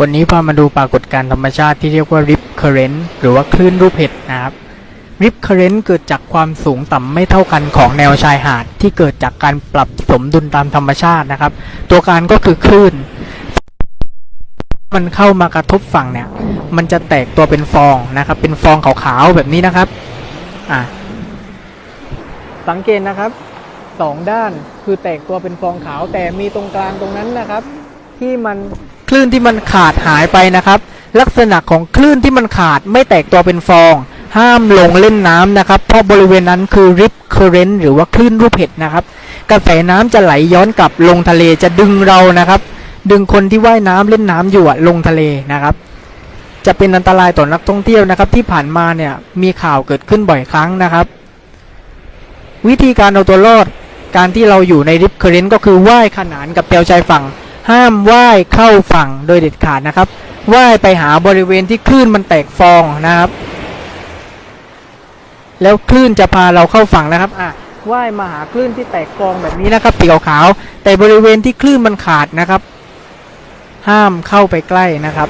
วันนี้พามาดูปรากฏการณ์ธรรมชาติที่เรียกว่า rip current หรือว่าคลื่นรูปเห็ดนะครับ rip current เกิดจากความสูงต่ำไม่เท่ากันของแนวชายหาด ที่เกิดจากการปรับสมดุลตามธรรมชาตินะครับ ตัวการก็คือคลื่น มันเข้ามากระทบฝั่งเนี่ย มันจะแตกตัวเป็นฟองนะครับ เป็นฟองขาวๆแบบนี้นะครับอะสังเกตนะครับสองด้านคือแตกตัวเป็นฟองขาวแต่มีตรงกลางตรงนั้นนะครับ ที่มัน คลื่นที่มันขาดหายไปนะครับ ลักษณะของคลื่นที่มันขาดไม่แตกตัวเป็นฟอง ห้ามลงเล่นน้ำนะครับ เพราะบริเวณนั้นคือ rip current หรือว่าคลื่นรูปเห็ดนะครับ กระแสน้ำจะไหลย้อนกลับลงทะเลจะดึงเรานะครับ ดึงคนที่ว่ายน้ำเล่นน้ำอยู่ลงทะเลนะครับ จะเป็นอันตรายต่อนักท่องเที่ยวนะครับ ที่ผ่านมาเนี่ยมีข่าวเกิดขึ้นบ่อยครั้งนะครับ วิธีการเอาตัวรอดการที่เราอยู่ในริปเคอร์เรนต์ก็คือว่ายขนานกับแนวชายฝั่ง ห้ามว่ายเข้าฝั่งโดยเด็ดขาดนะครับว่ายไปหาบริเวณที่คลื่นมันแตกฟองนะครับ แล้วคลื่นจะพาเราเข้าฝั่งนะครับอะว่ายมาหาคลื่นที่แตกฟองแบบนี้นะครับสีขาวแต่บริเวณที่คลื่นมันขาดนะครับ ห้ามเข้าไปใกล้นะครับ